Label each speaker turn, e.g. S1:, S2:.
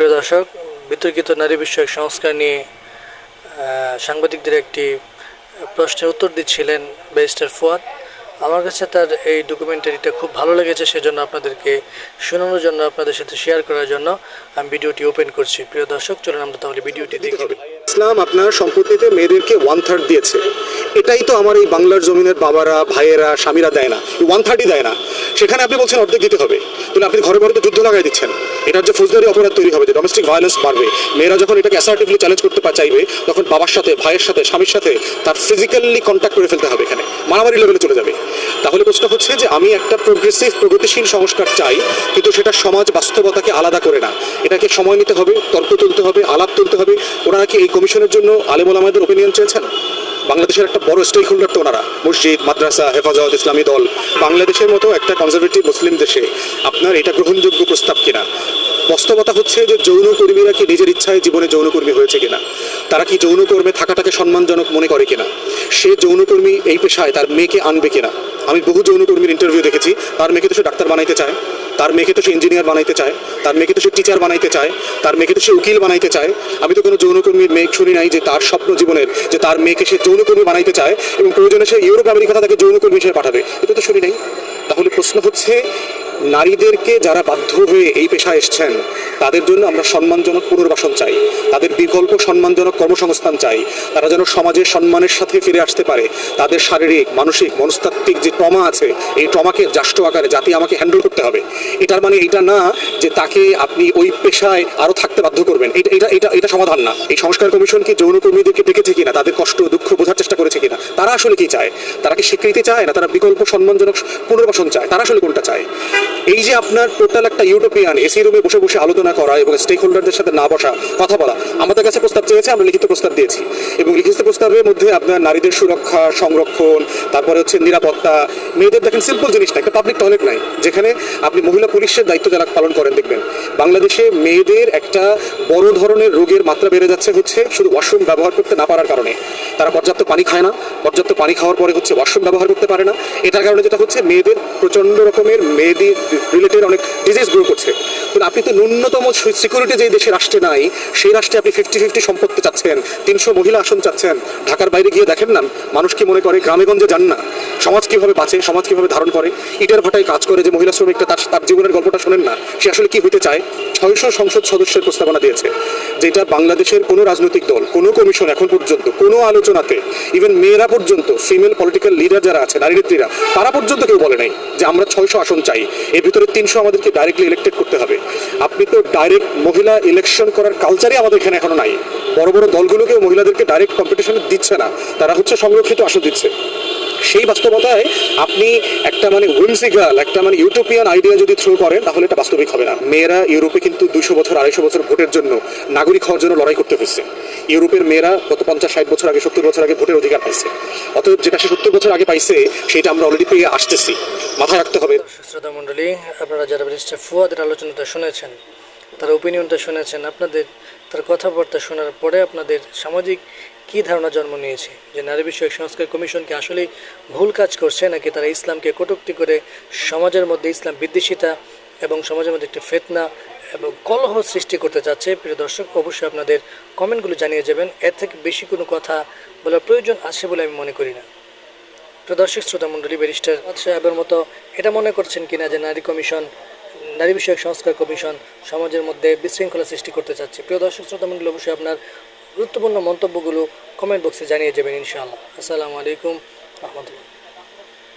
S1: প্রিয় দর্শক, বিতর্কিত নারী বিষয়ক সংস্কার নিয়ে সাংবাদিকদের একটি প্রশ্নের উত্তর দিচ্ছিলেন ব্যারিস্টার ফুয়াদ। আমার কাছে তার এই ডকুমেন্টারিটা খুব ভালো লেগেছে, সেজন্য আপনাদেরকে শোনানোর জন্য, আপনাদের সাথে শেয়ার করার জন্য আমি ভিডিওটি ওপেন করছি। প্রিয় দর্শক, চলুন আমরা তাহলে ভিডিওটি দেখি।
S2: ইসলাম আপনার সম্পত্তিতে মেয়েদেরকে ওয়ান থার্ড দিয়েছে। এটাই তো আমার এই বাংলার জমিনের বাবারা, ভাইয়েরা, স্বামীরা দেয় না। ওয়ান থার্টি দেয় না। সেখানে আপনি বলছেন অর্ধেক দিতে হবে। তাহলে আপনি ঘরে ঘরে তো যুদ্ধ লাগাই দিচ্ছেন। এটার যে ফৌজদারি অপরাধ তৈরি হবে যে ডোমেস্টিক ভায়োলেন্স বাড়বে। মেয়েরা যখন এটাকে অ্যাসার্টিভলি চ্যালেঞ্জ করতে চাইবে, তখন বাবার সাথে, ভাইয়ের সাথে, স্বামীর সাথে তার ফিজিক্যালি কন্ট্যাক্ট করে ফেলতে হবে এখানে। মারামারি লেভেলে চলে যাবে। তাহলে প্রশ্ন হচ্ছে যে আমি একটা প্রোগ্রেসিভ প্রগতিশীল সংস্কার চাই, কিন্তু সেটা সমাজ বাস্তবতাকে আলাদা করে না। এটাকে সময় নিতে হবে, তর্ক তুলতে হবে, আলাপ তুলতে হবে। ওনারা কি এই কমিশনের জন্য আলেমুল আমাদের ওপিনিয়ন চেয়েছেন? বাংলাদেশের একটা বড় স্টেক হোল্ডার তো ওনারা। মসজিদ, মাদ্রাসা, হেফাজত, ইসলামী দল। বাংলাদেশের মতো একটা কনজারভেটিভ মুসলিম দেশে আপনার এটা গ্রহণযোগ্য প্রস্তাব কিনা? বাস্তবতা হচ্ছে যে যৌনকর্মীরা কি নিজের ইচ্ছায় জীবনে যৌনকর্মী হয়েছে কিনা? তারা কি যৌনকর্মে থাকাটাকে সম্মানজনক মনে করে কিনা? সে যৌনকর্মী এই পেশায় তার মেয়েকে আনবে কিনা? আমি বহু যৌনকর্মীর ইন্টারভিউ দেখেছি। তার মেয়েকে তো সে ডাক্তার বানাইতে চায়। তার মেয়েকে তো সে ইঞ্জিনিয়ার বানাইতে চায়। তার মেয়েকে তো সে টিচার বানাইতে চায়। তার মেয়েকে তো সে উকিল বানাইতে চায়। আমি তো কোনো যৌনকর্মীর মেয়ে শুনি নাই যে তার স্বপ্ন জীবনের, যে তার মেয়েকে সে যৌনকর্মী বানাইতে চায় এবং প্রয়োজনে সে ইউরোপ আমেরিকা তাকে যৌনকর্মী হিসেবে পাঠাবে। এটা তো শুনি নাই। তাহলে প্রশ্ন হচ্ছে নারীদেরকে যারা বাধ্য হয়ে এই পেশায় এসছেন, তাদের জন্য আমরা সম্মানজনক পুনর্বাসন চাই। তাদের বিকল্প সম্মানজনক কর্মসংস্থান চাই। তারা যেন সমাজের সম্মানের সাথে ফিরে আসতে পারে। তাদের শারীরিক, মানসিক, মনস্তাত্ত্বিক যে ট্রমা আছে, এই ট্রমাকে রাষ্ট্র আকারে জাতি আমাকে হ্যান্ডেল করতে হবে। এটার মানে এটা না যে তাকে আপনি ওই পেশায় আরও থাকতে বাধ্য করবেন। এটা এটা এটা এটা সমাধান না। এই সংস্কার কমিশন কি যৌনকর্মীদেরকে ডেকেছে কিনা, তাদের কষ্ট, দুঃখ বোঝার চেষ্টা করেছে কিনা, তারা আসলে কি চায়? তারা কি স্বীকৃতি চায় না তারা বিকল্প সম্মানজনক পুনর্বাসন চায়? তারা আসলে কোনটা চায়? এই যে আপনার টোটাল একটা ইউটোপিয়ান এসি রুমে বসে বসে আলোচনা করা এবং স্টেক হোল্ডারদের সাথে না বসা, কথা বলা, আমাদের কাছে প্রস্তাব চেয়েছে, আমরা লিখিত প্রস্তাব দিয়েছি। এবং লিখিত প্রস্তাবের মধ্যে আপনার নারীদের সুরক্ষা, সংরক্ষণ, তারপরে হচ্ছে নিরাপত্তা, মেয়েদের দেখেন সিম্পল জিনিস না একটা পাবলিক টয়লেট নাই, যেখানে আপনি মহিলা পুলিশের দায়িত্ব যারা পালন করেন, দেখবেন। বাংলাদেশে মেয়েদের একটা বড় ধরনের রোগের মাত্রা বেড়ে যাচ্ছে হচ্ছে শুধু ওয়াশরুম ব্যবহার করতে না পারার কারণে। তারা পর্যাপ্ত পানি খায় না, পর্যাপ্ত পানি খাওয়ার পরে হচ্ছে ওয়াশরুম ব্যবহার করতে পারে না। এটার কারণে যেটা হচ্ছে মেয়েদের প্রচণ্ড রকমের মেয়েদের রিলেটেড অনেক ডিজিজ গ্রো করছে। তো আপনি তো ন্যূনতম সিকিউরিটি যে দেশে রাষ্ট্রে নাই, সেই রাষ্ট্রে আপনি ফিফটি ফিফটি সম্পত্তি চাচ্ছেন, তিনশো মহিলা আসন চাচ্ছেন। ঢাকার বাইরে গিয়ে দেখেন না, মানুষ কি মনে করে, গ্রামেগঞ্জে যান না? সমাজ কীভাবে বাঁচে, সমাজ কীভাবে ধারণ করে? ইটার ভাটায় কাজ করে যে মহিলা শ্রমিকটা তার তার জীবনের গল্পটা শোনেন না, সে আসলে কি হইতে চায়? ছয়শো সংসদ সদস্যের প্রস্তাবনা দিয়েছে। যেটা বাংলাদেশের কোনো রাজনৈতিক দল, কোনো কমিশন এখন পর্যন্ত, কোনো আলোচনাতে ইভেন মেয়েরা পর্যন্ত ফিমেল পলিটিক্যাল লিডার যারা আছে, নারী নেত্রীরা, তারা পর্যন্ত কেউ বলে নাই যে আমরা ছয়শো আসন চাই। এর ভিতরে তিনশো আমাদেরকে ডাইরেক্টলি ইলেক্টেড করতে হবে। আপনি তো ডাইরেক্ট মহিলা ইলেকশন করার কালচারই আমাদের এখানে এখনও নাই। বড় বড় দলগুলোকেও মহিলাদেরকে ডাইরেক্ট কম্পিটিশনে দিচ্ছে না। তারা হচ্ছে সংরক্ষিত আসন দিচ্ছে। সেই বাস্তবতায় আপনি একটা মানে উইমসিগাল একটা মানে ইউটোপিয়ান আইডিয়া যদি থ্রো করেন, তাহলে এটা বাস্তবিক হবে না। মেয়েরা ইউরোপে কিন্তু দুইশো বছর, আড়াইশো বছর ভোটের জন্য নাগরিক হওয়ার জন্য লড়াই করতে হয়েছে। ইউরোপের মেয়েরা গত পঞ্চাশ, ষাট বছর আগে, সত্তর বছর আগে ভোটের অধিকার পাইছে। অতএব যেটা সে সত্তর বছর আগে পাইছে, সেটা আমরা অলরেডি পেয়ে আসতেছি। মাথায় রাখতে হবে।
S1: শ্রোতা মণ্ডলী, আপনারা যারা ব্যারিস্টার ফুয়াদের আলোচনাটা শুনেছেন তার ওপিনিয়নটা শুনেছেন, আপনাদের তার কথাবার্তা শোনার পরে আপনাদের সামাজিক কি ধারণা জন্ম নিয়েছে? যে নারী বিষয়ক সংস্কার কমিশন কি আসলেই ভুল কাজ করছে, নাকি তারা ইসলামকে কটুক্তি করে সমাজের মধ্যে ইসলাম বিদ্বেষিতা এবং সমাজের মধ্যে একটি ফেতনা এবং কলহ সৃষ্টি করতে চাচ্ছে? প্রিয় দর্শক, অবশ্যই আপনাদের কমেন্টগুলো জানিয়ে যাবেন। এর থেকে বেশি কোনো কথা বলার প্রয়োজন আছে বলে আমি মনে করি না। তো দর্শক শ্রোতা মণ্ডলী ব্যারিস্টার সাহেবের মতো এটা মনে করছেন কিনা যে নারী কমিশন নারী বিষয়ক সংস্কার কমিশন সমাজের মধ্যে বিশৃঙ্খলা সৃষ্টি করতে চাচ্ছে। প্রিয় দর্শক, শ্রোতা মণ্ডলী, অবশ্যই আপনার গুরুত্বপূর্ণ মন্তব্যগুলো কমেন্ট বক্সে জানিয়ে যাবেন ইনশাআল্লাহ। আসসালামু আলাইকুম, রহমতুল্লাহ।